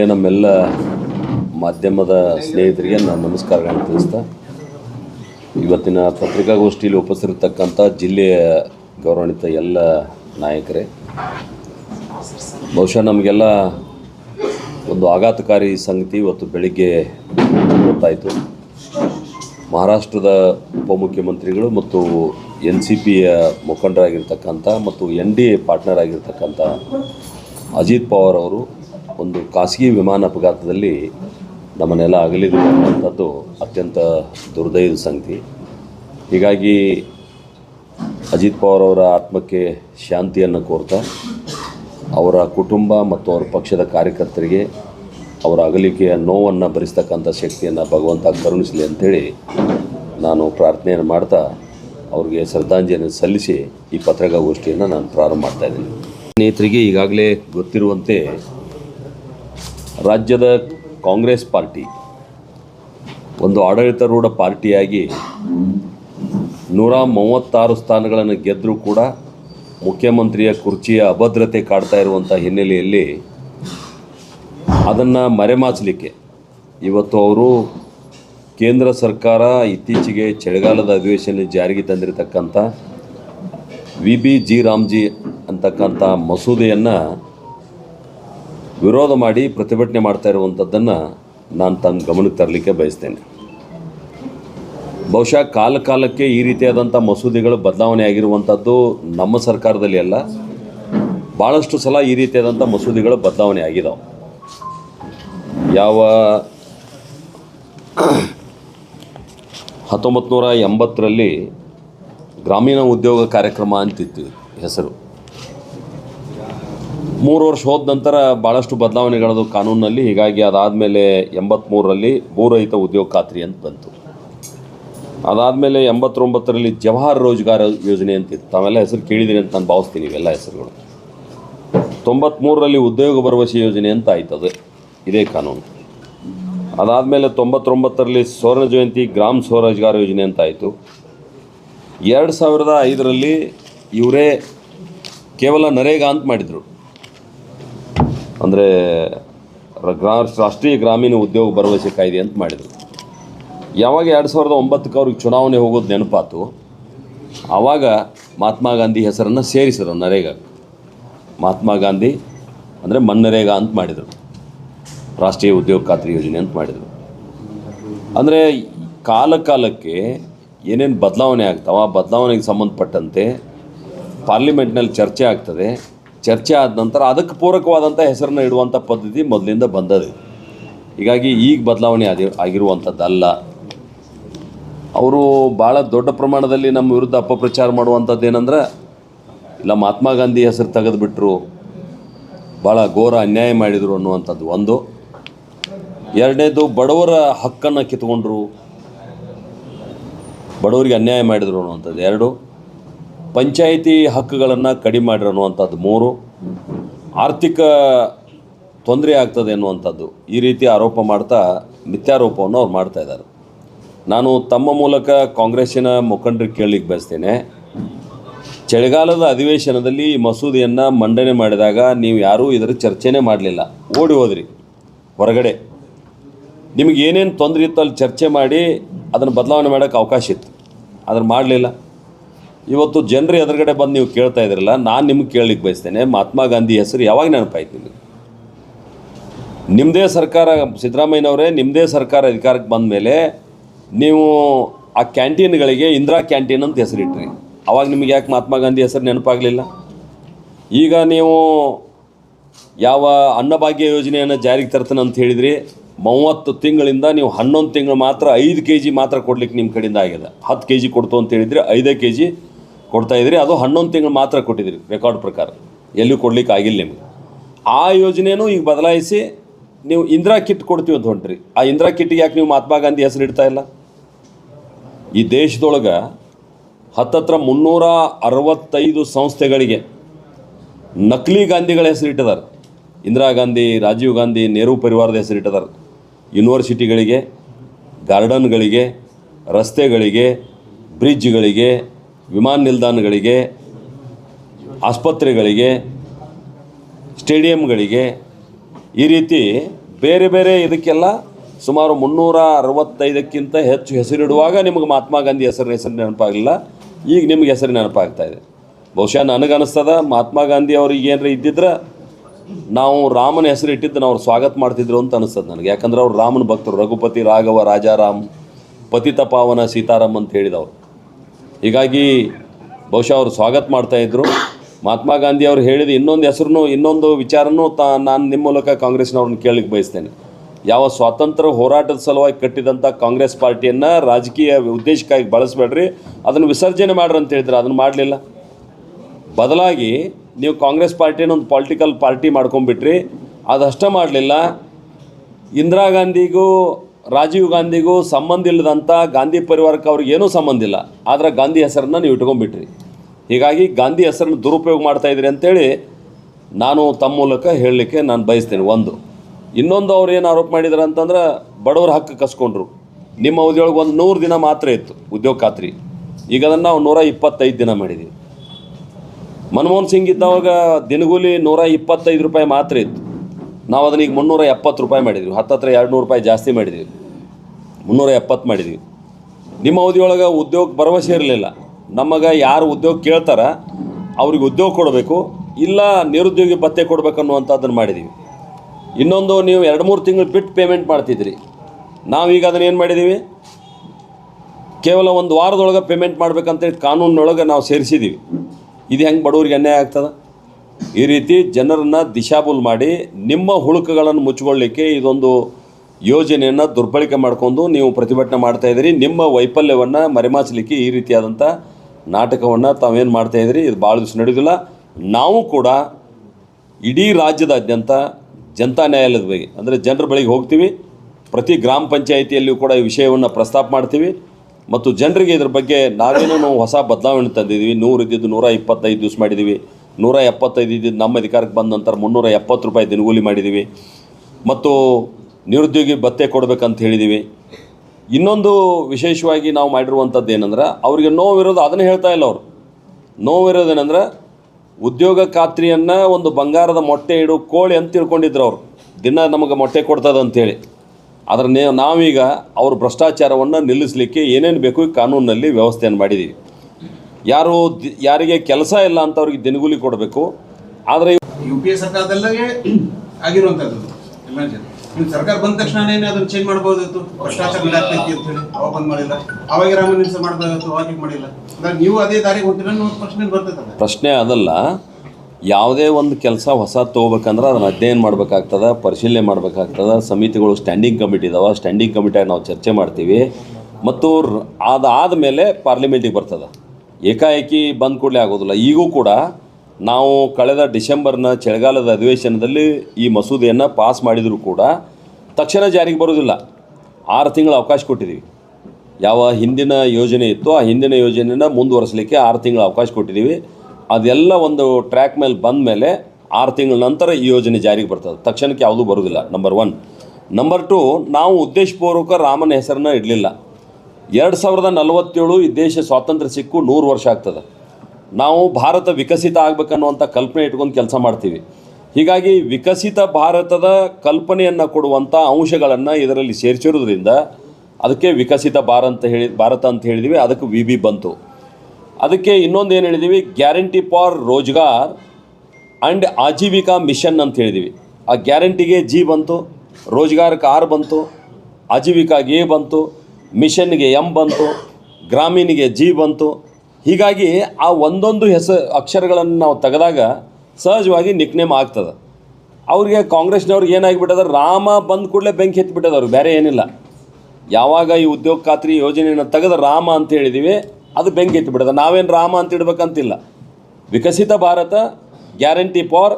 ನಮ್ಮೆಲ್ಲ ಮಾಧ್ಯಮದ ಸ್ನೇಹಿತರಿಗೆ ನಾನು ನಮಸ್ಕಾರಗಳನ್ನು ತಿಳಿಸ್ತಾ. ಇವತ್ತಿನ ಪತ್ರಿಕಾಗೋಷ್ಠಿಯಲ್ಲಿ ಉಪಸ್ಥಿರತಕ್ಕಂಥ ಜಿಲ್ಲೆಯ ಗೌರವಾನ್ವಿತ ಎಲ್ಲ ನಾಯಕರೇ, ಬಹುಶಃ ನಮಗೆಲ್ಲ ಒಂದು ಆಘಾತಕಾರಿ ಸಂಗತಿ ಇವತ್ತು ಬೆಳಿಗ್ಗೆ ಗೊತ್ತಾಯಿತು. ಮಹಾರಾಷ್ಟ್ರದ ಉಪಮುಖ್ಯಮಂತ್ರಿಗಳು ಮತ್ತು ಎನ್ ಸಿ ಪಿಯ ಮುಖಂಡರಾಗಿರ್ತಕ್ಕಂಥ ಮತ್ತು ಎನ್ ಡಿ ಎ ಪಾರ್ಟ್ನರ್ ಆಗಿರ್ತಕ್ಕಂಥ ಅಜಿತ್ ಪವಾರ್ ಅವರು ಒಂದು ಖಾಸಗಿ ವಿಮಾನ ಅಪಘಾತದಲ್ಲಿ ನಮ್ಮನ್ನೆಲ್ಲ ಅಗಲಿದ್ರು ಅನ್ನುವಂಥದ್ದು ಅತ್ಯಂತ ದುರ್ದೈವದ ಸಂಗತಿ. ಹೀಗಾಗಿ ಅಜಿತ್ ಪವಾರ್ ಅವರ ಆತ್ಮಕ್ಕೆ ಶಾಂತಿಯನ್ನು ಕೋರ್ತಾ, ಅವರ ಕುಟುಂಬ ಮತ್ತು ಅವರ ಪಕ್ಷದ ಕಾರ್ಯಕರ್ತರಿಗೆ ಅವರ ಅಗಲಿಕೆಯ ನೋವನ್ನು ಭರಿಸ್ತಕ್ಕಂಥ ಶಕ್ತಿಯನ್ನು ಭಗವಂತ ಕರುಣಿಸಲಿ ಅಂಥೇಳಿ ನಾನು ಪ್ರಾರ್ಥನೆಯನ್ನು ಮಾಡ್ತಾ, ಅವ್ರಿಗೆ ಶ್ರದ್ಧಾಂಜಲಿಯನ್ನು ಸಲ್ಲಿಸಿ ಈ ಪತ್ರಿಕಾಗೋಷ್ಠಿಯನ್ನು ನಾನು ಪ್ರಾರಂಭ ಮಾಡ್ತಾ ಇದ್ದೀನಿ. ಸ್ನೇಹಿತರಿಗೆ ಈಗಾಗಲೇ ಗೊತ್ತಿರುವಂತೆ ರಾಜ್ಯದ ಕಾಂಗ್ರೆಸ್ ಪಾರ್ಟಿ, ಒಂದು ಆಡಳಿತಾರೂಢ ಪಾರ್ಟಿಯಾಗಿ ನೂರ ಮೂವತ್ತಾರು ಸ್ಥಾನಗಳನ್ನು ಗೆದ್ದರೂ ಕೂಡ ಮುಖ್ಯಮಂತ್ರಿಯ ಕುರ್ಚಿಯ ಅಭದ್ರತೆ ಕಾಡ್ತಾ ಇರುವಂಥ ಹಿನ್ನೆಲೆಯಲ್ಲಿ ಅದನ್ನು ಮರೆಮಾಚಲಿಕ್ಕೆ ಇವತ್ತು ಅವರು ಕೇಂದ್ರ ಸರ್ಕಾರ ಇತ್ತೀಚೆಗೆ ಚಳಿಗಾಲದ ಅಧಿವೇಶನ ಜಾರಿಗೆ ತಂದಿರತಕ್ಕಂಥ ವಿ ಬಿ ಜಿ ರಾಮ್ಜಿ ಅಂತಕ್ಕಂಥ ಮಸೂದೆಯನ್ನು ವಿರೋಧ ಮಾಡಿ ಪ್ರತಿಭಟನೆ ಮಾಡ್ತಾ ಇರುವಂಥದ್ದನ್ನು ನಾನು ತನ್ನ ಗಮನಕ್ಕೆ ತರಲಿಕ್ಕೆ ಬಯಸ್ತೇನೆ. ಬಹುಶಃ ಕಾಲ ಕಾಲಕ್ಕೆ ಈ ರೀತಿಯಾದಂಥ ಮಸೂದೆಗಳು ಬದಲಾವಣೆ ಆಗಿರುವಂಥದ್ದು ನಮ್ಮ ಸರ್ಕಾರದಲ್ಲಿ ಅಲ್ಲ ಭಾಳಷ್ಟು ಸಲ ಈ ರೀತಿಯಾದಂಥ ಮಸೂದೆಗಳು ಬದಲಾವಣೆ ಆಗಿದಾವೆ. ಯಾವ ಹತ್ತೊಂಬತ್ತು ನೂರ ಎಂಬತ್ತರಲ್ಲಿ ಗ್ರಾಮೀಣ ಉದ್ಯೋಗ ಕಾರ್ಯಕ್ರಮ ಅಂತಿತ್ತು ಹೆಸರು. ಮೂರು ವರ್ಷ ಹೋದ ನಂತರ ಭಾಳಷ್ಟು ಬದಲಾವಣೆಗಳದು ಕಾನೂನಲ್ಲಿ ಹೀಗಾಗಿ ಅದಾದಮೇಲೆ ಎಂಬತ್ತ್ಮೂರರಲ್ಲಿ ಭೂರಹಿತ ಉದ್ಯೋಗ ಖಾತ್ರಿ ಅಂತ ಬಂತು. ಅದಾದಮೇಲೆ ಎಂಬತ್ತೊಂಬತ್ತರಲ್ಲಿ ಜವಾಹರ್ ರೋಜ್ಗಾರ್ ಯೋಜನೆ ಅಂತಿತ್ತು ತಾವೆಲ್ಲ ಹೆಸರು ಕೇಳಿದ್ದೀನಿ ಅಂತ ನಾನು ಭಾವಿಸ್ತೀನಿ ಇವೆಲ್ಲ ಹೆಸರುಗಳು. ತೊಂಬತ್ತ್ಮೂರರಲ್ಲಿ ಉದ್ಯೋಗ ಭರವಸೆ ಯೋಜನೆ ಅಂತ ಆಯ್ತದೆ ಇದೇ ಕಾನೂನು. ಅದಾದಮೇಲೆ ತೊಂಬತ್ತೊಂಬತ್ತರಲ್ಲಿ ಸ್ವರ್ಣ ಜಯಂತಿ ಗ್ರಾಮ ಸ್ವರೋಜ್ಗಾರ್ ಯೋಜನೆ ಅಂತ ಆಯಿತು. ಎರಡು ಸಾವಿರದ ಐದರಲ್ಲಿ ಇವರೇ ಕೇವಲ ನರೇಗಾ ಅಂತ ಮಾಡಿದರು. ಅಂದರೆ ರಾಷ್ಟ್ರೀಯ ಗ್ರಾಮೀಣ ಉದ್ಯೋಗ ಭರವಸೆ ಕಾಯ್ದೆ ಅಂತ ಮಾಡಿದರು. ಯಾವಾಗ ಎರಡು ಸಾವಿರದ ಒಂಬತ್ತಕ್ಕೆ ಅವ್ರಿಗೆ ಚುನಾವಣೆ ಹೋಗೋದು ನೆನಪಾತು. ಆವಾಗ ಮಹಾತ್ಮ ಗಾಂಧಿ ಹೆಸರನ್ನು ಸೇರಿಸಿದ್ರು ನರೇಗಾ. ಮಹಾತ್ಮ ಗಾಂಧಿ ಅಂದರೆ ಮನ್ನರೇಗಾ ಅಂತ ಮಾಡಿದರು. ರಾಷ್ಟ್ರೀಯ ಉದ್ಯೋಗ ಖಾತ್ರಿ ಯೋಜನೆ ಅಂತ ಮಾಡಿದರು. ಅಂದರೆ ಕಾಲ ಕಾಲಕ್ಕೆ ಏನೇನು ಬದಲಾವಣೆ ಆಗ್ತಾವ, ಆ ಬದಲಾವಣೆಗೆ ಸಂಬಂಧಪಟ್ಟಂತೆ ಪಾರ್ಲಿಮೆಂಟ್ನಲ್ಲಿ ಚರ್ಚೆ ಆಗ್ತದೆ. ಚರ್ಚೆ ಆದ ನಂತರ ಅದಕ್ಕೆ ಪೂರಕವಾದಂಥ ಹೆಸರನ್ನ ಇಡುವಂಥ ಪದ್ಧತಿ ಮೊದಲಿಂದ ಬಂದದೆ ಹೀಗಾಗಿ ಈಗ ಬದಲಾವಣೆ ಆಗಿ ಆಗಿರುವಂಥದ್ದಲ್ಲ. ಅವರು ಭಾಳ ದೊಡ್ಡ ಪ್ರಮಾಣದಲ್ಲಿ ನಮ್ಮ ವಿರುದ್ಧ ಅಪಪ್ರಚಾರ ಮಾಡುವಂಥದ್ದು ಏನಂದ್ರೆ, ಇಲ್ಲ ಮಹಾತ್ಮ ಗಾಂಧಿ ಹೆಸರು ತೆಗೆದುಬಿಟ್ರು, ಭಾಳ ಘೋರ ಅನ್ಯಾಯ ಮಾಡಿದರು ಅನ್ನುವಂಥದ್ದು ಒಂದು. ಎರಡನೇದು, ಬಡವರ ಹಕ್ಕನ್ನು ಕಿತ್ಕೊಂಡ್ರು, ಬಡವರಿಗೆ ಅನ್ಯಾಯ ಮಾಡಿದರು ಅನ್ನುವಂಥದ್ದು ಎರಡು. ಪಂಚಾಯಿತಿ ಹಕ್ಕುಗಳನ್ನು ಕಡಿಮೆ ಮಾಡಿರು ಅನ್ನುವಂಥದ್ದು ಮೂರು. ಆರ್ಥಿಕ ತೊಂದರೆ ಆಗ್ತದೆ ಅನ್ನುವಂಥದ್ದು ಈ ರೀತಿ ಆರೋಪ ಮಾಡ್ತಾ ಮಿಥ್ಯಾರೋಪವನ್ನು ಅವ್ರು ಮಾಡ್ತಾ ಇದ್ದಾರೆ. ನಾನು ತಮ್ಮ ಮೂಲಕ ಕಾಂಗ್ರೆಸ್ಸಿನ ಮುಖಂಡರಿಗೆ ಕೇಳಲಿಕ್ಕೆ ಬಯಸ್ತೇನೆ. ಚಳಿಗಾಲದ ಅಧಿವೇಶನದಲ್ಲಿ ಈ ಮಸೂದೆಯನ್ನು ಮಂಡನೆ ಮಾಡಿದಾಗ ನೀವು ಯಾರೂ ಇದರ ಚರ್ಚೆನೇ ಮಾಡಲಿಲ್ಲ. ಓಡಿ ಹೋದ್ರಿ. ಹೊರಗಡೆ. ನಿಮಗೇನೇನು ತೊಂದರೆ ಇತ್ತು ಅಲ್ಲಿ ಚರ್ಚೆ ಮಾಡಿ ಅದನ್ನು ಬದಲಾವಣೆ ಮಾಡೋಕ್ಕೆ ಅವಕಾಶ ಇತ್ತು. ಅದನ್ನು ಮಾಡಲಿಲ್ಲ. ಇವತ್ತು ಜನರು ಎದುರುಗಡೆ ಬಂದು ನೀವು ಕೇಳ್ತಾ ಇದ್ರಲ್ಲ ನಾನು ನಿಮ್ಗೆ ಕೇಳಲಿಕ್ಕೆ ಬಯಸ್ತೇನೆ. ಮಹಾತ್ಮ ಗಾಂಧಿ ಹೆಸರು ಯಾವಾಗ ನೆನಪಾಯ್ತು ನಿಮಗೆ? ನಿಮ್ಮದೇ ಸರ್ಕಾರ, ಸಿದ್ದರಾಮಯ್ಯನವರೇ ನಿಮ್ಮದೇ ಸರ್ಕಾರ ಅಧಿಕಾರಕ್ಕೆ ಬಂದ ಮೇಲೆ ನೀವು ಆ ಕ್ಯಾಂಟೀನ್ಗಳಿಗೆ ಇಂದಿರಾ ಕ್ಯಾಂಟೀನ್ ಅಂತ ಹೆಸರಿಟ್ರಿ ಅವಾಗ ನಿಮಗೆ ಯಾಕೆ ಮಹಾತ್ಮ ಗಾಂಧಿ ಹೆಸರು ನೆನಪಾಗಲಿಲ್ಲ? ಈಗ ನೀವು ಯಾವ ಅನ್ನಭಾಗ್ಯ ಯೋಜನೆಯನ್ನು ಜಾರಿಗೆ ತರ್ತಾನೆ ಅಂತ ಹೇಳಿದ್ರಿ, ಮೂವತ್ತು ತಿಂಗಳಿಂದ ನೀವು ಹನ್ನೊಂದು ತಿಂಗಳು ಮಾತ್ರ ಐದು ಕೆ ಜಿ ಮಾತ್ರ ಕೊಡ್ಲಿಕ್ಕೆ ನಿಮ್ಮ ಕಡೆಯಿಂದ ಆಗಿದೆ. ಹತ್ತು ಕೆ ಜಿ ಕೊಡ್ತು ಅಂತ ಹೇಳಿದರೆ, ಐದೇ ಕೆ ಜಿ ಕೊಡ್ತಾ ಇದ್ರಿ, ಅದು ಹನ್ನೊಂದು ತಿಂಗಳು ಮಾತ್ರ ಕೊಟ್ಟಿದ್ರಿ ರೆಕಾರ್ಡ್ ಪ್ರಕಾರ. ಎಲ್ಲೂ ಕೊಡ್ಲಿಕ್ಕೆ ಆಗಿಲ್ಲ ನಿಮಗೆ. ಆ ಯೋಜನೆಯೂ ಈಗ ಬದಲಾಯಿಸಿ ನೀವು ಇಂದಿರಾ ಕಿಟ್ ಕೊಡ್ತೀವಿ ಅಂತ ಹೊಂಟ್ರಿ. ಆ ಇಂದಿರಾ ಕಿಟ್ಗೆ ಯಾಕೆ ನೀವು ಮಹಾತ್ಮ ಗಾಂಧಿ ಹೆಸರು ಇಡ್ತಾ ಇಲ್ಲ? ಈ ದೇಶದೊಳಗೆ ಹತ್ತತ್ರ ಮುನ್ನೂರ ಅರವತ್ತೈದು ಸಂಸ್ಥೆಗಳಿಗೆ ನಕಲಿ ಗಾಂಧಿಗಳ ಹೆಸರಿಟ್ಟಿದ್ದಾರೆ ಇಂದಿರಾ ಗಾಂಧಿ, ರಾಜೀವ್ ಗಾಂಧಿ, ನೆಹರು ಪರಿವಾರದ ಹೆಸರಿಟ್ಟಿದ್ದಾರೆ ಯೂನಿವರ್ಸಿಟಿಗಳಿಗೆ, ಗಾರ್ಡನ್ಗಳಿಗೆ, ರಸ್ತೆಗಳಿಗೆ, ಬ್ರಿಡ್ಜ್ಗಳಿಗೆ ವಿಮಾನ ನಿಲ್ದಾಣಗಳಿಗೆ, ಆಸ್ಪತ್ರೆಗಳಿಗೆ, ಸ್ಟೇಡಿಯಂಗಳಿಗೆ ಈ ರೀತಿ ಬೇರೆ ಬೇರೆ ಇದಕ್ಕೆಲ್ಲ ಸುಮಾರು ಮುನ್ನೂರ ಅರವತ್ತೈದಕ್ಕಿಂತ ಹೆಚ್ಚು ಹೆಸರಿಡುವಾಗ ನಿಮಗೆ ಮಹಾತ್ಮ ಗಾಂಧಿ ಹೆಸರಿನ ಹೆಸರು ನೆನಪಾಗಲಿಲ್ಲ. ಈಗ ನಿಮಗೆ ಹೆಸರು ನೆನಪಾಗ್ತಾ ಇದೆ. ಬಹುಶಃ ನನಗನ್ನಿಸ್ತದ ಮಹಾತ್ಮ ಗಾಂಧಿ ಅವ್ರಿಗೆ ಏನರ ಇದ್ದಿದ್ರೆ ನಾವು ರಾಮನ ಹೆಸರು ಇಟ್ಟಿದ್ದು ನಾವು ಸ್ವಾಗತ ಮಾಡ್ತಿದ್ರು ಅಂತ ಅನಿಸ್ತದೆ ನನಗೆ. ಯಾಕಂದ್ರೆ ಅವ್ರು ರಾಮನ ಭಕ್ತರು. ರಘುಪತಿ ರಾಘವ ರಾಜಾರಾಮ್, ಪತಿತ ಪಾವನ ಸೀತಾರಾಮ್ ಅಂತ ಹೇಳಿದವರು. ಹೀಗಾಗಿ ಬಹುಶಃ ಅವರು ಸ್ವಾಗತ ಮಾಡ್ತಾಯಿದ್ರು ಮಹಾತ್ಮ ಗಾಂಧಿ ಅವರು ಹೇಳಿದ ಇನ್ನೊಂದು ಹೆಸರು ಇನ್ನೊಂದು ವಿಚಾರನೂ ತ, ನಾನು ನಿಮ್ಮ ಮೂಲಕ ಕಾಂಗ್ರೆಸ್ನವ್ರನ್ನ ಕೇಳಲಿಕ್ಕೆ ಬಯಸ್ತೇನೆ. ಯಾವ ಸ್ವಾತಂತ್ರ್ಯ ಹೋರಾಟದ ಸಲುವಾಗಿ ಕಟ್ಟಿದಂಥ ಕಾಂಗ್ರೆಸ್ ಪಾರ್ಟಿಯನ್ನು ರಾಜಕೀಯ ಉದ್ದೇಶಕ್ಕಾಗಿ ಬಳಸಬೇಡ್ರಿ, ಅದನ್ನು ವಿಸರ್ಜನೆ ಮಾಡ್ರಿ ಅಂತ ಹೇಳಿದ್ರೆ, ಅದನ್ನು ಮಾಡಲಿಲ್ಲ. ಬದಲಾಗಿ ನೀವು ಕಾಂಗ್ರೆಸ್ ಪಾರ್ಟಿಯನ್ನು ಒಂದು ಪೊಲಿಟಿಕಲ್ ಪಾರ್ಟಿ ಮಾಡ್ಕೊಂಬಿಟ್ರಿ ಅದಷ್ಟೇ ಮಾಡಲಿಲ್ಲ. ಇಂದಿರಾ ಗಾಂಧಿಗೂ ರಾಜೀವ್ ಗಾಂಧಿಗೂ ಸಂಬಂಧ ಇಲ್ಲದಂಥ ಗಾಂಧಿ ಪರಿವಾರಕ್ಕೆ ಅವ್ರಿಗೆ ಏನೂ ಸಂಬಂಧ ಇಲ್ಲ. ಆದರೆ ಗಾಂಧಿ ಹೆಸರನ್ನ ನೀವು ಇಟ್ಕೊಂಡ್ಬಿಟ್ರಿ. ಹೀಗಾಗಿ ಗಾಂಧಿ ಹೆಸರನ್ನು ದುರುಪಯೋಗ ಮಾಡ್ತಾ ಇದ್ರಿ ಅಂತೇಳಿ ನಾನು ತಮ್ಮ ಮೂಲಕ ಹೇಳಲಿಕ್ಕೆ ನಾನು ಬಯಸ್ತೇನೆ. ಒಂದು, ಇನ್ನೊಂದು ಅವ್ರು ಏನು ಆರೋಪ ಮಾಡಿದ್ರು ಅಂತಂದ್ರೆ ಬಡವರ ಹಕ್ಕು ಕಸ್ಕೊಂಡ್ರು. ನಿಮ್ಮ ಅವಧಿಯೊಳಗೆ ಒಂದು ನೂರು ದಿನ ಮಾತ್ರ ಇತ್ತು ಉದ್ಯೋಗ ಖಾತ್ರಿ. ಈಗ ಅದನ್ನು ನಾವು ನೂರ ಇಪ್ಪತ್ತೈದು ದಿನ ಮಾಡಿದ್ದೀವಿ ಮನಮೋಹನ್ ಸಿಂಗ್ ಇದ್ದವಾಗ ದಿನಗೂಲಿ ನೂರ ಇಪ್ಪತ್ತೈದು ರೂಪಾಯಿ ಮಾತ್ರ ಇತ್ತು. ನಾವು ಅದನ್ನ ಈಗ ಮುನ್ನೂರ ಎಪ್ಪತ್ತು ರೂಪಾಯಿ ಮಾಡಿದ್ವಿ. ಹತ್ತತ್ರ ಎರಡು ನೂರು ರೂಪಾಯಿ ಜಾಸ್ತಿ ಮಾಡಿದ್ವಿ. ಮುನ್ನೂರ ಎಪ್ಪತ್ತು ಮಾಡಿದ್ವಿ. ನಿಮ್ಮ ಅವಧಿಯೊಳಗೆ ಉದ್ಯೋಗ ಭರವಸೆ ಇರಲಿಲ್ಲ. ನಮಗೆ ಯಾರು ಉದ್ಯೋಗ ಕೇಳ್ತಾರ, ಅವ್ರಿಗೆ ಉದ್ಯೋಗ ಕೊಡಬೇಕು, ಇಲ್ಲ ನಿರುದ್ಯೋಗಿ ಭತ್ಯೆ ಕೊಡಬೇಕನ್ನುವಂಥದ್ದನ್ನು ಮಾಡಿದ್ದೀವಿ ಇನ್ನೊಂದು ನೀವು ಎರಡು ಮೂರು ತಿಂಗಳು ಬಿಟ್ಟು ಪೇಮೆಂಟ್ ಮಾಡ್ತಿದ್ರಿ. ನಾವೀಗ ಅದನ್ನು ಏನು ಮಾಡಿದ್ದೀವಿ ಕೇವಲ ಒಂದು ವಾರದೊಳಗೆ ಪೇಮೆಂಟ್ ಮಾಡ್ಬೇಕಂತೇಳಿ ಕಾನೂನಿನೊಳಗೆ ನಾವು ಸೇರಿಸಿದ್ದೀವಿ ಇದು ಹೆಂಗೆ ಬಡವ್ರಿಗೆ ಅನ್ಯಾಯ ಆಗ್ತದೆ? ಈ ರೀತಿ ಜನರನ್ನು ದಿಶಾಬುಲ್ ಮಾಡಿ ನಿಮ್ಮ ಹುಳುಕುಗಳನ್ನು ಮುಚ್ಚಿಕೊಳ್ಳಿಕ್ಕೆ ಇದೊಂದು ಯೋಜನೆಯನ್ನು ದುರ್ಬಳಕೆ ಮಾಡಿಕೊಂಡು ನೀವು ಪ್ರತಿಭಟನೆ ಮಾಡ್ತಾ ಇದ್ದೀರಿ. ನಿಮ್ಮ ವೈಫಲ್ಯವನ್ನು ಮರೆಮಾಚಲಿಕ್ಕೆ ಈ ರೀತಿಯಾದಂಥ ನಾಟಕವನ್ನು ತಾವೇನು ಮಾಡ್ತಾ ಇದ್ದೀರಿ? ಇದು ಭಾಳ ದಿವಸ ನಡೆಯೋದಿಲ್ಲ. ನಾವು ಕೂಡ ಇಡೀ ರಾಜ್ಯದಾದ್ಯಂತ ಜನತಾ ನ್ಯಾಯಾಲಯದ ಬಗ್ಗೆ ಅಂದರೆ ಜನರ ಬಳಿಗೆ ಹೋಗ್ತೀವಿ. ಪ್ರತಿ ಗ್ರಾಮ ಪಂಚಾಯಿತಿಯಲ್ಲಿಯೂ ಕೂಡ ಈ ವಿಷಯವನ್ನು ಪ್ರಸ್ತಾಪ ಮಾಡ್ತೀವಿ. ಮತ್ತು ಜನರಿಗೆ ಇದ್ರ ಬಗ್ಗೆ ನಾವೇನೋ ನಾವು ಹೊಸ ಬದಲಾವಣೆ ತಂದಿದ್ದೀವಿ. ನೂರು ಇದ್ದಿದ್ದು ನೂರ ಇಪ್ಪತ್ತೈದು ದಿವಸ ಮಾಡಿದ್ದೀವಿ. ನೂರ ಎಪ್ಪತ್ತೈದು ಇದ್ದಿದ್ದು ನಮ್ಮ ಅಧಿಕಾರಕ್ಕೆ ಬಂದ ನಂತರ ಮುನ್ನೂರ ಎಪ್ಪತ್ತು ರೂಪಾಯಿ ದಿನಗೂಲಿ ಮಾಡಿದ್ದೀವಿ ಮತ್ತು ನಿರುದ್ಯೋಗಿ ಭತ್ತೆ ಕೊಡಬೇಕಂತ ಹೇಳಿದ್ದೀವಿ ಇನ್ನೊಂದು ವಿಶೇಷವಾಗಿ ನಾವು ಮಾಡಿರುವಂಥದ್ದು ಏನಂದ್ರೆ, ಅವರಿಗೆ ನೋವಿರೋದು ಅದನ್ನು ಹೇಳ್ತಾ ಇಲ್ಲ ಅವರು. ನೋವಿರೋದೇನೆಂದ್ರೆ ಉದ್ಯೋಗ ಖಾತ್ರಿಯನ್ನು ಒಂದು ಬಂಗಾರದ ಮೊಟ್ಟೆ ಇಡು, ಕೋಳಿ ಅಂತ ತಿಳ್ಕೊಂಡಿದ್ರು ಅವರು. ದಿನ ನಮಗೆ ಮೊಟ್ಟೆ ಕೊಡ್ತದೆ ಅಂಥೇಳಿ. ಅದರ ನೇ, ನಾವೀಗ ಅವ್ರ ಭ್ರಷ್ಟಾಚಾರವನ್ನು ನಿಲ್ಲಿಸಲಿಕ್ಕೆ ಏನೇನು ಬೇಕು ಕಾನೂನಿನಲ್ಲಿ ವ್ಯವಸ್ಥೆಯನ್ನು ಮಾಡಿದ್ದೀವಿ ಯಾರು ಯಾರಿಗೆ ಕೆಲಸ ಇಲ್ಲ ಅಂತ ಅವ್ರಿಗೆ ದಿನಗೂಲಿ ಕೊಡಬೇಕು. ಆದರೆ ಯು ಪಿ ಎ ಸರ್ಕಾರದಲ್ಲೇ ಆಗಿರುವಂತದ್ದು. ನಿಮ್ಮ ನಿಮ್ ಸರ್ಕಾರ ಬಂದ ತಕ್ಷಣ ಅದನ್ನ ಚೇಂಜ್ ಮಾಡಬಹುದಿತ್ತು ಭ್ರಷ್ಟಾಚಾರ ಅಂತ ಹೇಳಿ. ಅವಾಗ ಬಂದ್ ಮಾಡಿಲ್ಲ. ಅವಾಗ ರಾಮನಿಂದ ಮಾಡಬಹುದಿತ್ತು ಅವಾಗ ಮಾಡಿಲ್ಲ. ಅಂದ್ರೆ ನೀವು ಅದೇ ದಾರಿಗೆ ಅನ್ನೋ ಪ್ರಶ್ನೆ ಬರ್ತದೆ. ಪ್ರಶ್ನೆ ಅದಲ್ಲ. ಯಾವುದೇ ಒಂದು ಕೆಲಸ ಹೊಸ ತೊಗೋಬೇಕಂದ್ರೆ ಅದನ್ನು ಅಧ್ಯಯನ ಮಾಡಬೇಕಾಗ್ತದೆ ಪರಿಶೀಲನೆ ಮಾಡಬೇಕಾಗ್ತದೆ. ಸಮಿತಿಗಳು ಸ್ಟ್ಯಾಂಡಿಂಗ್ ಕಮಿಟಿ ಇದಾವೆ. ಸ್ಟ್ಯಾಂಡಿಂಗ್ ಕಮಿಟಿಯಾಗಿ ನಾವು ಚರ್ಚೆ ಮಾಡ್ತೀವಿ. ಮತ್ತು ಅದಾದ ಮೇಲೆ ಪಾರ್ಲಿಮೆಂಟಿಗೆ ಬರ್ತದೆ. ಏಕಾಏಕಿ ಬಂದ ಕೂಡಲೇ ಆಗೋದಿಲ್ಲ. ಈಗೂ ಕೂಡ ನಾವು ಕಳೆದ ಡಿಸೆಂಬರ್ನ ಚಳಿಗಾಲದ ಅಧಿವೇಶನದಲ್ಲಿ ಈ ಮಸೂದೆಯನ್ನು ಪಾಸ್ ಮಾಡಿದರೂ ಕೂಡ ತಕ್ಷಣ ಜಾರಿಗೆ ಬರೋದಿಲ್ಲ ಆರು ತಿಂಗಳ ಅವಕಾಶ ಕೊಟ್ಟಿದ್ದೀವಿ ಯಾವ ಹಿಂದಿನ ಯೋಜನೆ ಇತ್ತು ಆ ಹಿಂದಿನ ಯೋಜನೆಯನ್ನು ಮುಂದುವರಿಸಲಿಕ್ಕೆ ಆರು ತಿಂಗಳ ಅವಕಾಶ ಕೊಟ್ಟಿದ್ದೀವಿ ಅದೆಲ್ಲ ಒಂದು ಟ್ರ್ಯಾಕ್ ಮೇಲೆ ಬಂದ ಮೇಲೆ ಆರು ತಿಂಗಳ ನಂತರ ಈ ಯೋಜನೆ ಜಾರಿಗೆ ಬರ್ತದೆ. ತಕ್ಷಣಕ್ಕೆ ಯಾವುದೂ ಬರೋದಿಲ್ಲ ನಂಬರ್ ಒನ್ ನಂಬರ್ ಟು ನಾವು ಉದ್ದೇಶಪೂರ್ವಕ ರಾಮನ ಹೆಸರನ್ನ ಇಡಲಿಲ್ಲ. ಎರಡು ಸಾವಿರದ ನಲವತ್ತೇಳು ಈ ದೇಶ ಸ್ವಾತಂತ್ರ್ಯ ಸಿಕ್ಕು ನೂರು ವರ್ಷ ಆಗ್ತದೆ. ನಾವು ಭಾರತ ವಿಕಸಿತ ಆಗಬೇಕನ್ನುವಂಥ ಕಲ್ಪನೆ ಇಟ್ಕೊಂಡು ಕೆಲಸ ಮಾಡ್ತೀವಿ. ಹೀಗಾಗಿ ವಿಕಸಿತ ಭಾರತದ ಕಲ್ಪನೆಯನ್ನು ಕೊಡುವಂಥ ಅಂಶಗಳನ್ನು ಇದರಲ್ಲಿ ಸೇರಿಸಿರೋದ್ರಿಂದ ಅದಕ್ಕೆ ವಿಕಸಿತ ಭಾರತ ಅಂತ ಹೇಳಿ, ಭಾರತ ಅಂತ ಹೇಳಿದ್ವಿ, ಅದಕ್ಕೆ ವಿ ಬಿ ಬಂತು. ಅದಕ್ಕೆ ಇನ್ನೊಂದು ಏನು ಹೇಳಿದ್ದೀವಿ guarantee for Rozgar and Ajeevika mission ಅಂತ ಹೇಳಿದ್ದೀವಿ ಆ ಗ್ಯಾರಂಟಿಗೆ ಜಿ ಬಂತು ರೋಜ್ಗಾರಕ್ಕೆ ಆರ್ ಬಂತು ಆಜೀವಿಕಾಗೆ ಎ ಬಂತು ಮಿಷನ್ಗೆ ಎಂ ಬಂತು, ಗ್ರಾಮೀಣಿಗೆ ಜಿ ಬಂತು. ಹೀಗಾಗಿ ಆ ಒಂದೊಂದು ಹೆಸರು, ಅಕ್ಷರಗಳನ್ನು ನಾವು ತೆಗೆದಾಗ ಸಹಜವಾಗಿ ನಿಕ್ನೇಮ್ ಆಗ್ತದೆ. ಅವ್ರಿಗೆ ಕಾಂಗ್ರೆಸ್ನವ್ರಿಗೆ ಏನಾಗಿಬಿಟ್ಟದ, ರಾಮ ಬಂದ ಕೂಡಲೇ ಬೆಂಕಿ ಎತ್ತಿಬಿಟ್ಟದ ಅವ್ರಿಗೆ ಬೇರೆ ಏನಿಲ್ಲ. ಯಾವಾಗ ಈ ಉದ್ಯೋಗ ಖಾತ್ರಿ ಯೋಜನೆಯನ್ನು ತೆಗೆದ ರಾಮ ಅಂತ ಹೇಳಿದ್ದೀವಿ ಅದು ಬೆಂಕಿ ಎತ್ತಿಬಿಡೋದು ನಾವೇನು ರಾಮ ಅಂತ ಇಡ್ಬೇಕಂತಿಲ್ಲ. Viksit Bharat, guarantee for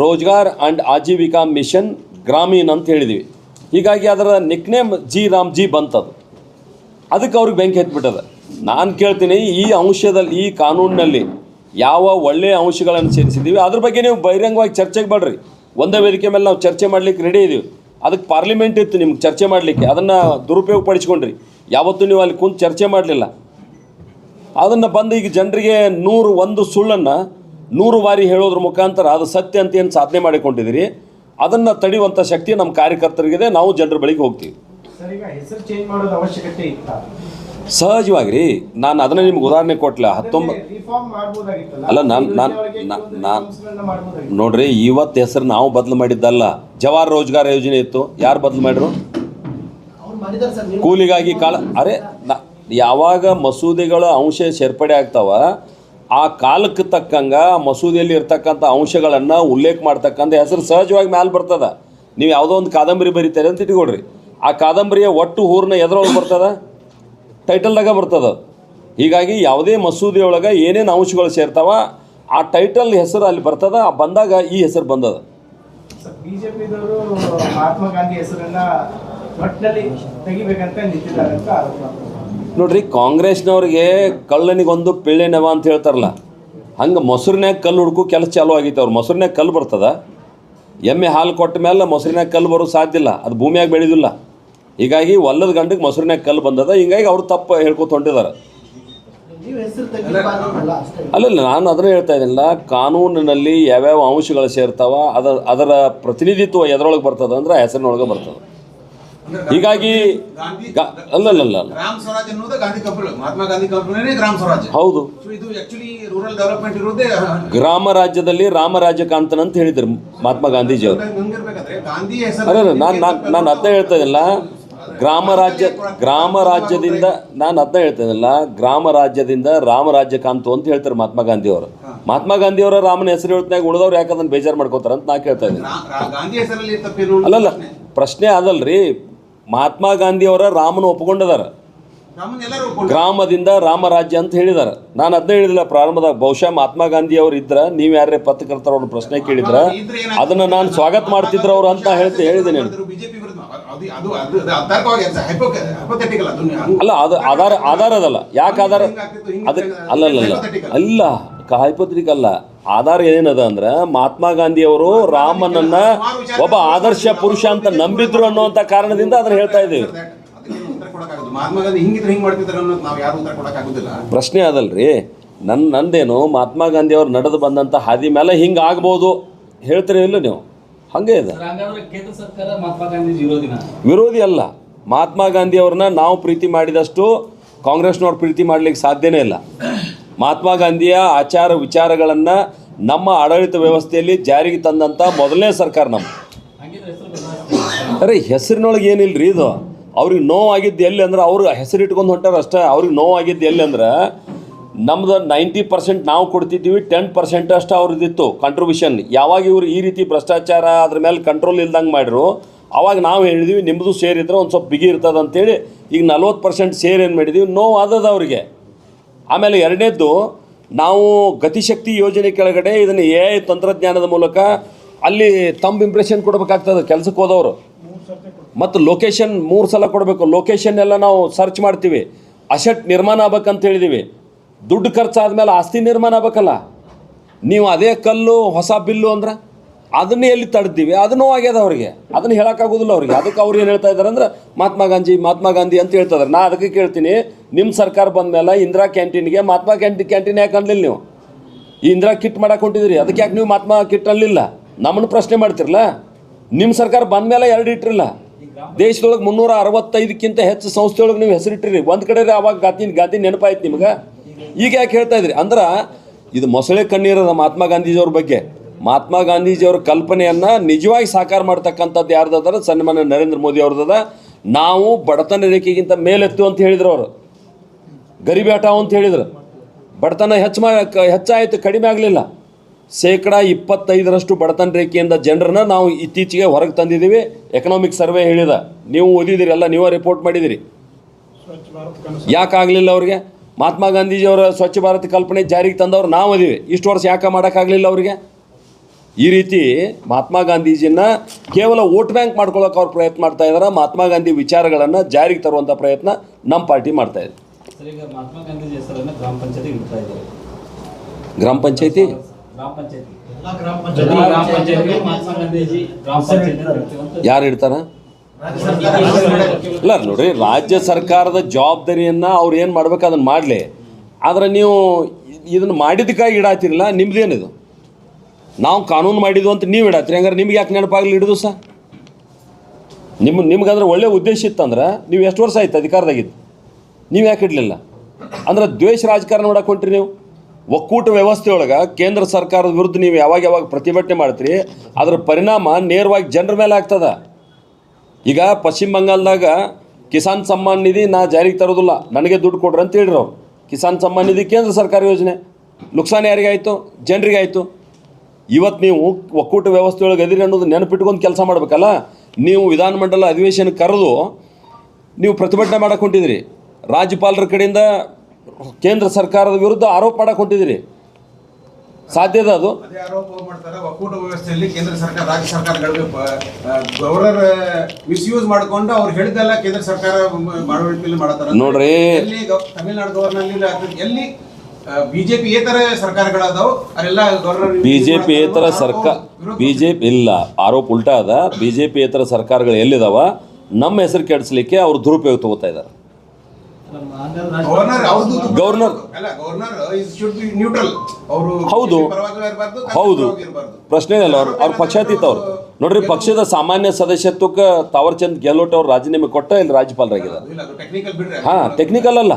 Rozgar and Ajeevika mission, Gramin ಅಂತ ಹೇಳಿದೀವಿ. ಹೀಗಾಗಿ ಅದರ ನಿಕ್ನೇಮ್ ಜಿ ರಾಮ್ ಜಿ ಬಂತದು. ಅದಕ್ಕೆ ಅವ್ರಿಗೆ ಬೆಂಕಿ ಹತ್ಬಿಟ್ಟದ. ನಾನು ಕೇಳ್ತೀನಿ, ಈ ಅಂಶದಲ್ಲಿ, ಈ ಕಾನೂನಿನಲ್ಲಿ ಯಾವ ಒಳ್ಳೆಯ ಅಂಶಗಳನ್ನು ಸೇರಿಸಿದ್ದೀವಿ, ಅದ್ರ ಬಗ್ಗೆ ನೀವು ಬಹಿರಂಗವಾಗಿ ಚರ್ಚೆಗೆ ಬೇಡ್ರಿ. ಒಂದೇ ವೇದಿಕೆ ಮೇಲೆ ನಾವು ಚರ್ಚೆ ಮಾಡ್ಲಿಕ್ಕೆ ರೆಡಿ ಇದ್ದೀವಿ ಅದಕ್ಕೆ ಪಾರ್ಲಿಮೆಂಟ್ ಇತ್ತು ನಿಮ್ಗೆ ಚರ್ಚೆ ಮಾಡಲಿಕ್ಕೆ, ಅದನ್ನು ದುರುಪಯೋಗ ಪಡಿಸ್ಕೊಂಡ್ರಿ ಯಾವತ್ತೂ ನೀವು ಅಲ್ಲಿ ಕುಂತು ಚರ್ಚೆ ಮಾಡಲಿಲ್ಲ. ಅದನ್ನು ಬಂದು ಈಗ ಜನರಿಗೆ ನೂರು, ಒಂದು ಸುಳ್ಳನ್ನು ನೂರು ಬಾರಿ ಹೇಳೋದ್ರ ಮುಖಾಂತರ ಅದು ಸತ್ಯ ಅಂತ ಏನು ಸಾಧನೆ ಮಾಡಿಕೊಂಡಿದ್ದೀರಿ, ಅದನ್ನು ತಡೆಯುವಂಥ ಶಕ್ತಿ ನಮ್ಮ ಕಾರ್ಯಕರ್ತರಿಗಿದೆ, ನಾವು ಜನರ ಬಳಿಗೆ ಹೋಗ್ತೀವಿ. ಸರ್ ಈಗ ಹೆಸರು ಚೇಂಜ್ ಮಾಡೋದು ಅವಶ್ಯಕತೆ ಇತ್ತ? ಸಹಜವಾಗಿ ರೀ ನಾನು ಅದನ್ನ ನಿಮ್ಗೆ ಉದಾಹರಣೆ ಕೊಟ್ಲ ಹತ್ತೊಂಬತ್ತು ರಿಫಾರ್ಮ್ ಮಾಡ್ಬೋದಾಗಿತ್ತಲ್ಲ? ಅಲ್ಲ, ನಾನು ನೋಡ್ರಿ ಇವತ್ತು ಹೆಸರು ನಾವು ಬದಲು ಮಾಡಿದ್ದಲ್ಲ. ಜವಾಹರ್ ರೋಜ್ಗಾರ್ ಯೋಜನೆ ಇತ್ತು. ಯಾರು ಬದಲು ಸರ್ ಕೂಲಿಗಾಗಿ ಕಾಳ ಅರೆ ನ- ಯಾವಾಗ ಮಸೂದೆಗಳ ಅಂಶ ಸೇರ್ಪಡೆ ಆಗ್ತಾವ ಆ ಕಾಲಕ್ಕೆ ತಕ್ಕಂಗ ಆ ಮಸೂದೆಯಲ್ಲಿ ಇರ್ತಕ್ಕಂಥ ಅಂಶಗಳನ್ನು ಉಲ್ಲೇಖ ಮಾಡ್ತಕ್ಕಂಥ ಹೆಸರು ಸಹಜವಾಗಿ ಮ್ಯಾಲೆ ಬರ್ತದ. ನೀವು ಯಾವುದೋ ಒಂದು ಕಾದಂಬರಿ ಬರೀತಾರೆ ಅಂತ ಇಟ್ಕೊಳ್ರಿ ಆ ಕಾದಂಬರಿಯ ಒಟ್ಟು ಊರ್ನ ಎದುರೊಳಗೆ ಬರ್ತದ? ಟೈಟಲ್ದಾಗ ಬರ್ತದ. ಹೀಗಾಗಿ ಯಾವುದೇ ಮಸೂದೆಯೊಳಗೆ ಏನೇನು ಅಂಶಗಳು ಸೇರ್ತಾವ ಆ ಟೈಟಲ್ ಹೆಸರು ಅಲ್ಲಿ ಬರ್ತದ ಆ ಬಂದಾಗ ಈ ಹೆಸರು ಬಂದದ. ನೋಡ್ರಿ ಕಾಂಗ್ರೆಸ್ನವ್ರಿಗೆ ಕಳ್ಳನಿಗೊಂದು ಪಿಳ್ಳೆನವ ಅಂತ ಹೇಳ್ತಾರಲ್ಲ ಹಂಗೆ ಮೊಸರಿನಾಗ ಕಲ್ಲು ಹುಡುಕು ಕೆಲಸ ಚಾಲೂ ಆಗೈತೆ ಅವ್ರು. ಮೊಸರಿನಾಗ ಕಲ್ಲು ಬರ್ತದ? ಎಮ್ಮೆ ಹಾಲು ಕೊಟ್ಟ ಮೇಲೆ ಮೊಸರಿನಾಗ ಕಲ್ಲು ಬರೋ ಸಾಧ್ಯ ಇಲ್ಲ ಅದು ಭೂಮಿಯಾಗಿ ಬೆಳೆದಿಲ್ಲ. ಹೀಗಾಗಿ ಒಲ್ಲದ ಗಂಡಕ್ಕೆ ಮೊಸರಿನಾಗ ಕಲ್ಲು ಬಂದದ ಹಿಂಗಾಗಿ ಅವ್ರು ತಪ್ಪು ಹೇಳ್ಕೊತ ಹೊಂಟಿದ್ದಾರೆ ಅಷ್ಟೇ. ಅಲ್ಲಲ್ಲ ನಾನು ಅದನ್ನ ಹೇಳ್ತಾ ಇದ್ದೀನಿಲ್ಲ ಕಾನೂನಿನಲ್ಲಿ ಯಾವ್ಯಾವ ಅಂಶಗಳು ಸೇರ್ತಾವ ಅದ ಅದರ ಪ್ರತಿನಿಧಿತ್ವ ಎದರೊಳಗೆ ಬರ್ತದ ಅಂದ್ರೆ ಆ ಹೆಸರಿನೊಳಗೆ ಬರ್ತದೆ. ಹೀಗಾಗಿ ಅಲ್ಲಲ್ಲ ಹೌದು. ಸೊ ಇದು ಆಕ್ಚುಲಿ ರೂರಲ್ ಡೆವಲಪ್ಮೆಂಟ್ ಇರೋದೇ ಗ್ರಾಮ ರಾಜ್ಯದಲ್ಲಿ ರಾಮ ರಾಜ್ಯ ಕಾಂತನ ಅಂತ ಹೇಳಿದ್ರು ಮಹಾತ್ಮ ಗಾಂಧೀಜಿ ಅವರು ಅಲ್ಲ ನಾನು ನಾನು ನಾನು ಅದನ್ನ ಹೇಳ್ತಾ ಇದ್ದಿಲ್ಲ ಗ್ರಾಮ ರಾಜ್ಯ ಗ್ರಾಮ ರಾಜ್ಯದಿಂದ ನಾನು ಅದನ್ನ ಹೇಳ್ತೇನಲ್ಲ ಗ್ರಾಮ ರಾಜ್ಯದಿಂದ ರಾಮ ರಾಜ್ಯ ಕಾಂತು ಅಂತ ಹೇಳ್ತಾರೆ ಮಹಾತ್ಮ ಗಾಂಧಿಯವರು. ಮಹಾತ್ಮ ಗಾಂಧಿಯವರ ರಾಮನ ಹೆಸರು ಹೇಳ್ತಾಗ ಉಳಿದವ್ರು ಯಾಕೆ ಅದನ್ನ ಬೇಜಾರು ಮಾಡ್ಕೋತಾರ ಅಂತ ನಾ ಕೇಳ್ತಾ ಇದ್ದೀನಿ. ಗಾಂಧಿ ಅಲ್ಲಲ್ಲ ಪ್ರಶ್ನೆ. ಅದಲ್ರಿ. ಮಹಾತ್ಮ ಗಾಂಧಿಯವರ ರಾಮನ ಒಪ್ಕೊಂಡಿದಾರ. ಗ್ರಾಮದಿಂದ ರಾಮ ರಾಜ್ಯ ರಾಮರಾಜ್ಯ ಅಂತ ಹೇಳಿದಾರೆ. ನಾನು ಅದನ್ನ ಹೇಳಿದಿಲ್ಲ ಪ್ರಾರಂಭದಾಗ ಬಹುಶಃ ಮಹಾತ್ಮ ಗಾಂಧಿಯವರು ಇದ್ರ ನೀವು ಯಾರೇ ಪತ್ರಕರ್ತರ ಪ್ರಶ್ನೆ ಕೇಳಿದ್ರ ಅದನ್ನ ನಾನು ಸ್ವಾಗತ ಮಾಡ್ತಿದ್ರು ಅವ್ರು ಅಂತ ಹೇಳ್ತಿ ಹೇಳಿದ್ದೀನಿ ಅಲ್ಲ ಅದು. ಆಧಾರ ಆಧಾರ ಅದಲ್ಲ ಯಾಕೆ ಆಧಾರ? ಅದಕ್ಕೆ ಅಲ್ಲಲ್ಲ. ಅಲ್ಲ ಹೈಪತ್ರಿಕ್ ಅಲ್ಲ. ಆಧಾರ ಏನದ ಅಂದ್ರೆ ಮಹಾತ್ಮ ಗಾಂಧಿಯವರು ರಾಮನನ್ನ ಒಬ್ಬ ಆದರ್ಶ ಪುರುಷ ಅಂತ ನಂಬಿದ್ರು ಅನ್ನುವಂತ ಕಾರಣದಿಂದ ಅದನ್ನ ಹೇಳ್ತಾ ಇದ್ದೀವಿ. ಗಾಂಧಿ ಪ್ರಶ್ನೆ ಅದಲ್ರಿ. ನನ್ನ ನಂದೇನು ಮಹಾತ್ಮ ಗಾಂಧಿಯವರು ನಡೆದು ಬಂದಂಥ ಹಾದಿ ಮೇಲೆ ಹಿಂಗೆ ಆಗ್ಬೋದು ಹೇಳ್ತೀರಿ ಇಲ್ಲ ನೀವು? ಹಂಗೆ ಇದೆ. ವಿರೋಧಿ ಅಲ್ಲ. ಮಹಾತ್ಮ ಗಾಂಧಿಯವ್ರನ್ನ ನಾವು ಪ್ರೀತಿ ಮಾಡಿದಷ್ಟು ಕಾಂಗ್ರೆಸ್ನವ್ರು ಪ್ರೀತಿ ಮಾಡ್ಲಿಕ್ಕೆ ಸಾಧ್ಯನೇ ಇಲ್ಲ. ಮಹಾತ್ಮ ಗಾಂಧಿಯ ಆಚಾರ ವಿಚಾರಗಳನ್ನು ನಮ್ಮ ಆಡಳಿತ ವ್ಯವಸ್ಥೆಯಲ್ಲಿ ಜಾರಿಗೆ ತಂದಂಥ ಮೊದಲನೇ ಸರ್ಕಾರ ನಮ್ಮ. ಅರೆ ಹೆಸರಿನೊಳಗೆ ಏನಿಲ್ಲ ರೀ ಇದು? ಅವ್ರಿಗೆ ನೋವಾಗಿದ್ದು ಎಲ್ಲಿ ಅಂದ್ರೆ ಅವ್ರು ಹೆಸರಿಟ್ಕೊಂಡು ಹೊಂಟಾರ ಅಷ್ಟೇ ಅವ್ರಿಗೆ ನೋವಾಗಿದ್ದು ಎಲ್ಲಿ ಅಂದ್ರೆ ನಮ್ದು ನೈಂಟಿ ಪರ್ಸೆಂಟ್ ನಾವು ಕೊಡ್ತಿದ್ದೀವಿ ಟೆನ್ ಪರ್ಸೆಂಟ್ ಅಷ್ಟು ಅವ್ರದ್ದಿತ್ತು. ಕಾಂಟ್ರಿಬ್ಯೂಷನ್ ಯಾವಾಗ ಇವರು ಈ ರೀತಿ ಭ್ರಷ್ಟಾಚಾರ ಅದ್ರ ಮೇಲೆ ಕಂಟ್ರೋಲ್ ಇಲ್ದಂಗೆ ಮಾಡಿದ್ರು, ಅವಾಗ ನಾವು ಹೇಳಿದ್ವಿ ನಿಮ್ಮದು ಶೇರ್ ಇದ್ರೆ ಒಂದು ಸ್ವಲ್ಪ ಬಿಗಿ ಇರ್ತದೆ ಅಂತೇಳಿ, ಈಗ ನಲ್ವತ್ತು ಪರ್ಸೆಂಟ್ ಸೇರ್ ಏನು ಮಾಡಿದ್ದೀವಿ ನೋವು ಆದದ ಅವರಿಗೆ. ಆಮೇಲೆ ಎರಡನೇದ್ದು, ನಾವು ಗತಿಶಕ್ತಿ ಯೋಜನೆ ಕೆಳಗಡೆ ಇದನ್ನು ಎ ಐ ತಂತ್ರಜ್ಞಾನದ ಮೂಲಕ ಅಲ್ಲಿ ತಮ್ಮ ಇಂಪ್ರೆಷನ್ ಕೊಡಬೇಕಾಗ್ತದೆ ಕೆಲಸಕ್ಕೆ ಹೋದವರು. ಮತ್ತು ಲೊಕೇಶನ್ ಮೂರು ಸಲ ಕೊಡಬೇಕು. ಲೊಕೇಶನ್ ಎಲ್ಲ ನಾವು ಸರ್ಚ್ ಮಾಡ್ತೀವಿ. ಅಸೆಟ್ ನಿರ್ಮಾಣ ಆಗ್ಬೇಕಂತ ಹೇಳಿದೀವಿ. ದುಡ್ಡು ಖರ್ಚಾದ ಮೇಲೆ ಆಸ್ತಿ ನಿರ್ಮಾಣ ಆಗಬೇಕಲ್ಲ? ನೀವು ಅದೇ ಕಲ್ಲು, ಹೊಸ ಬಿಲ್ಲು ಅಂದ್ರೆ ಅದನ್ನೇ ಎಲ್ಲಿ ತಡ್ದೀವಿ ಅದನ್ನೂ ಆಗ್ಯದ ಅವ್ರಿಗೆ. ಅದನ್ನು ಹೇಳೋಕ್ಕಾಗೋದಿಲ್ಲ ಅವ್ರಿಗೆ. ಅದಕ್ಕೆ ಅವ್ರು ಏನು ಹೇಳ್ತಾ ಇದ್ದಾರೆ ಅಂದ್ರೆ, ಮಹಾತ್ಮ ಗಾಂಧಿ ಮಹಾತ್ಮ ಗಾಂಧಿ ಅಂತ ಹೇಳ್ತಾ ಇದ್ದಾರೆ ನಾ ಅದಕ್ಕೆ ಕೇಳ್ತೀನಿ ನಿಮ್ಮ ಸರ್ಕಾರ ಬಂದ ಮೇಲೆ ಇಂದಿರಾ ಕ್ಯಾಂಟೀನ್ಗೆ ಮಹಾತ್ಮ ಕ್ಯಾಂಟೀನ್ ಕ್ಯಾಂಟೀನ್ ಯಾಕೆ ಅನ್ಲಿಲ್ಲ ನೀವು? ಈ ಇಂದಿರಾ ಕಿಟ್ ಮಾಡಕ್ಕೆ ಅದಕ್ಕೆ ಯಾಕೆ ನೀವು ಮಹಾತ್ಮ ಕಿಟ್ ಅಲ್ಲಿಲ್ಲ ನಮ್ಮನ್ನು ಪ್ರಶ್ನೆ ಮಾಡ್ತಿರಲ್ಲ ನಿಮ್ಮ ಸರ್ಕಾರ ಬಂದ ಮೇಲೆ ಎರಡು ಇಟ್ಟಿರಲ್ಲ? ದೇಶದೊಳಗೆ ಮುನ್ನೂರ ಅರವತ್ತೈದಕ್ಕಿಂತ ಹೆಚ್ಚು ಸಂಸ್ಥೆಯೊಳಗೆ ನೀವು ಹೆಸರಿಟ್ಟಿರಿ. ಒಂದು ಕಡೆ ಅವಾಗ ಗಾತಿನ ಗಾತಿ ನೆನಪಾಯ್ತು ನಿಮ್ಗೆ. ಈಗ ಯಾಕೆ ಹೇಳ್ತಾ ಇದ್ರಿ? ಅಂದ್ರೆ ಇದು ಮೊಸಳೆ ಕಣ್ಣೀರದ ಮಹಾತ್ಮ ಗಾಂಧೀಜಿಯವ್ರ ಬಗ್ಗೆ. ಮಹಾತ್ಮ ಗಾಂಧೀಜಿಯವ್ರ ಕಲ್ಪನೆಯನ್ನು ನಿಜವಾಗಿ ಸಾಕಾರ ಮಾಡ್ತಕ್ಕಂಥದ್ದು ಯಾರ್ದದ ಸನ್ಮಾನ್ಯ ನರೇಂದ್ರ ಮೋದಿ ಅವ್ರದ್ದದ ನಾವು ಬಡತನ ರೇಖೆಗಿಂತ ಮೇಲೆತ್ತು ಅಂತ ಹೇಳಿದ್ರು ಅವರು. ಗರಿಬಿ ಹಠಾವ್ ಅಂತ ಹೇಳಿದ್ರು. ಬಡತನ ಹೆಚ್ಚು ಮಾ ಹೆಚ್ಚಾಯಿತು, ಕಡಿಮೆ ಆಗಲಿಲ್ಲ. ಶೇಕಡ ಇಪ್ಪತ್ತೈದರಷ್ಟು ಬಡತನ ರೇಖೆಯಿಂದ ಜನರನ್ನ ನಾವು ಇತ್ತೀಚೆಗೆ ಹೊರಗೆ ತಂದಿದ್ದೀವಿ. ಎಕನಾಮಿಕ್ ಸರ್ವೆ ಹೇಳಿದ. ನೀವು ಓದಿದಿರಿ ಎಲ್ಲ ನೀವೇ ರಿಪೋರ್ಟ್ ಮಾಡಿದಿರಿ ಯಾಕಾಗಲಿಲ್ಲ ಅವ್ರಿಗೆ? ಮಹಾತ್ಮ ಗಾಂಧೀಜಿಯವರ ಸ್ವಚ್ಛ ಭಾರತ ಕಲ್ಪನೆ ಜಾರಿಗೆ ತಂದವ್ರು ನಾವು ಅದೀವಿ. ಇಷ್ಟು ವರ್ಷ ಯಾಕೆ ಮಾಡೋಕ್ಕಾಗಲಿಲ್ಲ ಅವರಿಗೆ? ಈ ರೀತಿ ಮಹಾತ್ಮ ಗಾಂಧೀಜಿನ ಕೇವಲ ವೋಟ್ ಬ್ಯಾಂಕ್ ಮಾಡ್ಕೊಳ್ಳೋಕೆ ಅವ್ರು ಪ್ರಯತ್ನ ಮಾಡ್ತಾ ಇದ್ದಾರೆ ಮಹಾತ್ಮ ಗಾಂಧಿ ವಿಚಾರಗಳನ್ನು ಜಾರಿಗೆ ತರುವಂಥ ಪ್ರಯತ್ನ ನಮ್ಮ ಪಾರ್ಟಿ ಮಾಡ್ತಾ ಇದೆ. ಗ್ರಾಮ ಪಂಚಾಯತಿ ಇಡ್ತಾ ಇದ್ದಾರೆ. ಗ್ರಾಮ ಪಂಚಾಯತಿ? ಗ್ರಾಮ ಪಂಚಾಯತಿ. ಎಲ್ಲ ಗ್ರಾಮ ಪ್ರತಿ ಗ್ರಾಮ ಪಂಚಾಯತ್ ಮಹಾತ್ಮ ಗಾಂಧೀಜಿ ಗ್ರಾಮ ಪಂಚಾಯತಿ ಅಂತ ಇಡ್ತೀವಿ ಅಂತ ಯಾರು ಇಡ್ತಾರ? ಇಲ್ಲ, ನೋಡ್ರಿ, ರಾಜ್ಯ ಸರ್ಕಾರದ ಜವಾಬ್ದಾರಿಯನ್ನ ಅವ್ರು ಏನು ಮಾಡ್ಬೇಕು ಅದನ್ನು ಮಾಡಲಿ. ಆದ್ರೆ ನೀವು ಇದನ್ನು ಮಾಡಿದ್ದಕ್ಕಾಗಿ ಇಡಾತಿರಲ್ಲ, ನಿಮ್ದೇನಿದು? ನಾವು ಕಾನೂನು ಮಾಡಿದ್ವು ಅಂತ ನೀವು ಇಡಾತ್ರಿ, ಹಂಗಾರೆ ನಿಮ್ಗೆ ಯಾಕೆ ನೆನಪಾಗಲಿ ಹಿಡಿದು ಸಹ ನಿಮ್ಮ ನಿಮ್ಗಂದ್ರೆ ಒಳ್ಳೆ ಉದ್ದೇಶ ಇತ್ತಂದ್ರೆ ನೀವು ಎಷ್ಟು ವರ್ಷ ಆಯ್ತು ಅಧಿಕಾರದಾಗಿದ್ದು? ನೀವು ಯಾಕೆ ಇಡಲಿಲ್ಲ? ಅಂದ್ರೆ ದ್ವೇಷ ರಾಜಕಾರಣ ಮಾಡಕ್ಕೆ ಹೊಂಟ್ರಿ ನೀವು? ಒಕ್ಕೂಟ ವ್ಯವಸ್ಥೆ ಒಳಗೆ ಕೇಂದ್ರ ಸರ್ಕಾರದ ವಿರುದ್ಧ ನೀವು ಯಾವಾಗ ಯಾವಾಗ ಪ್ರತಿಭಟನೆ ಮಾಡ್ತೀರಿ, ಅದರ ಪರಿಣಾಮ ನೇರವಾಗಿ ಜನರ ಮೇಲೆ ಆಗ್ತದ. ಈಗ ಪಶ್ಚಿಮ ಬಂಗಾಳದಾಗ ಕಿಸಾನ್ ಸಮ್ಮಾನ್ ನಿಧಿ ನಾ ಜಾರಿಗೆ ತರೋದಿಲ್ಲ. ನನಗೆ ದುಡ್ಡು ಕೊಡ್ರಿ ಅಂತ ಹೇಳಿರು ಕಿಸಾನ್ ಸಮ್ಮಾನ್ ನಿಧಿ ಕೇಂದ್ರ ಸರ್ಕಾರ ಯೋಜನೆ. ನುಕ್ಸಾನ್ ಯಾರಿಗಾಯಿತು? ಜನರಿಗಾಯಿತು. ಇವತ್ತು ನೀವು ಒಕ್ಕೂಟ ವ್ಯವಸ್ಥೆ ಒಳಗೆ ಅನ್ನೋದು ನೆನಪಿಟ್ಕೊಂಡು ಕೆಲಸ ಮಾಡಬೇಕಲ್ಲ? ನೀವು ವಿಧಾನಮಂಡಲ ಅಧಿವೇಶನ ಕರೆದು ನೀವು ಪ್ರತಿಭಟನೆ ಮಾಡಕ್ಕೆ ಹೊಂಟಿದ್ರಿ. ರಾಜ್ಯಪಾಲರ ಕಡೆಯಿಂದ ಕೇಂದ್ರ ಸರ್ಕಾರದ ವಿರುದ್ಧ ಆರೋಪ ಮಾಡಕ್ಕೆ ಹೊಂಟಿದ್ರಿ. ಸಾಧ್ಯದ ಅದು? ಅದೇ ಆರೋಪ ಮಾಡ್ತಾರೆ ಒಕ್ಕೂಟ ವ್ಯವಸ್ಥೆಯಲ್ಲಿ ಕೇಂದ್ರ ಸರ್ಕಾರ ರಾಜ್ಯ ಸರ್ಕಾರಗಳು ಗವರ್ನರ್ ಮಿಸ್ಯೂಸ್ ಮಾಡ್ಕೊಂಡು ಅವ್ರು ಹೇಳಿದ್ದೆಲ್ಲ ಕೇಂದ್ರ ಸರ್ಕಾರ ಮಾಡುವಳಿಕೆಯಲ್ಲಿ ಮಾಡತ್ತಾರ. ನೋಡ್ರಿ. ತಮಿಳ್ನಾಡು ಗವರ್ನರ್ ಎಲ್ಲಿ ಬಿಜೆಪಿ ಏತರ ಸರ್ಕಾರಗಳದಾವು ಅಲ್ಲೆಲ್ಲ ಗವರ್ನರ್ ಬಿ ಜೆ ಪಿ ಏತರ ಸರ್ಕಾರ ಬಿಜೆಪಿ ಇಲ್ಲ ಆರೋಪ ಉಲ್ಟಾ ಅದ. ಬಿಜೆಪಿ ಏತರ ಸರ್ಕಾರಗಳು ಎಲ್ಲಿದಾವ? ನಮ್ಮ ಹೆಸರು ಕೆಡಿಸ್ಲಿಕ್ಕೆ ಅವ್ರು ದುರುಪಯೋಗ ತಗೋತಾ ಇದ್ದಾರೆ ಗವರ್ನರ್ ಹೌದು. ಹೌದು. ಪ್ರಶ್ನೆ ಇಲ್ಲ ಅವ್ರು ಅವ್ರ ಪಕ್ಷಾತೀತ ಅವ್ರು. ನೋಡ್ರಿ ಪಕ್ಷದ ಸಾಮಾನ್ಯ ಸದಸ್ಯತ್ವಕ್ಕೆ ತಾವರ್ಚಂದ್ ಗೆಹ್ಲೋಟ್ ಅವ್ರು ರಾಜೀನಾಮೆ ಕೊಟ್ಟ ಇಲ್ಲಿ ರಾಜ್ಯಪಾಲರಾಗಿದ್ದಾರೆ. ಹಾ ಟೆಕ್ನಿಕಲ್ ಅಲ್ಲ.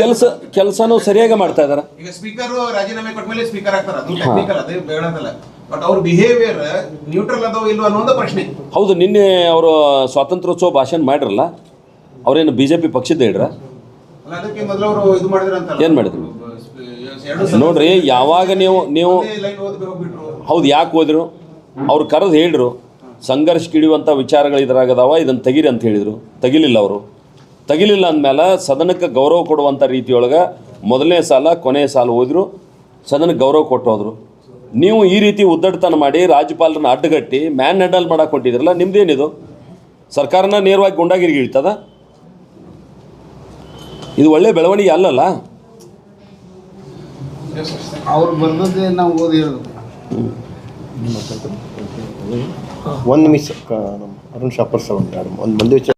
ಕೆಲಸ ಕೆಲಸನೂ ಸರಿಯಾಗಿ ಮಾಡ್ತಾ ಇದಾರೆ ಬಟ್ ಅವ್ರ ಬಿಹೇವಿಯರ್ ನ್ಯೂಟ್ರಲ್ ಅದಾವ ಇಲ್ವ ಅನ್ನೋ ಒಂದು ಪ್ರಶ್ನೆ. ಹೌದು ನಿನ್ನೆ ಅವರು ಸ್ವಾತಂತ್ರ್ಯೋತ್ಸವ ಭಾಷಣ ಮಾಡಿರಲ್ಲ ಅವ್ರೇನು ಬಿ ಜೆ ಪಿ ಪಕ್ಷದ ಹೇಳ್ರ ಏನ್ ಮಾಡಿದ್ರು? ನೋಡ್ರಿ ಯಾವಾಗ ನೀವು ನೀವು ಹೌದು ಯಾಕೆ ಹೋದ್ರು? ಅವ್ರು ಕರೆದು ಹೇಳಿದ್ರು ಸಂಘರ್ಷ ಕಿಡಿಯುವಂಥ ವಿಚಾರಗಳು ಇದ್ರಾಗದಾವ ಇದನ್ನು ತೆಗಿರಿ ಅಂತ ಹೇಳಿದರು. ತೆಗಿಲಿಲ್ಲ ಅವರು. ತೆಗಿಲಿಲ್ಲ ಅಂದಮೇಲೆ ಸದನಕ್ಕೆ ಗೌರವ ಕೊಡುವಂಥ ರೀತಿಯೊಳಗೆ ಮೊದಲನೇ ಸಾಲ ಕೊನೆಯ ಸಾಲ ಹೋದ್ರು ಸದನಕ್ಕೆ ಗೌರವ ಕೊಟ್ಟು ಹೋದರು ನೀವು ಈ ರೀತಿ ಉದ್ದಟತನ ಮಾಡಿ ರಾಜ್ಯಪಾಲರನ್ನ ಅಡ್ಡಗಟ್ಟಿ ಮ್ಯಾನ್ ಹ್ಯಾಂಡಲ್ ಮಾಡಕ್ಕೆ ಹೊಂಟಿದ್ರಲ್ಲ ನಿಮ್ದೇನಿದು? ಸರ್ಕಾರನ ನೇರವಾಗಿ ಗುಂಡಾಗಿರಿಗೆ ಇಳ್ತದ? ಇದು ಒಳ್ಳೆ ಬೆಳವಣಿಗೆ ಅಲ್ಲಲ್ಲ? ಅವ್ರು ಬಂದದ್ದೇ ನಾವು ಓದಿ ಹೇಳೋದು. ಒಂದು ನಿಮಿಷ ಕ- ನಮ್ಮ ಅರುಣ್ ಶಾಪರ್ ಸರ್ ಒಂದು ಒಂದು ಮಂದಿ ವಿಚಾರ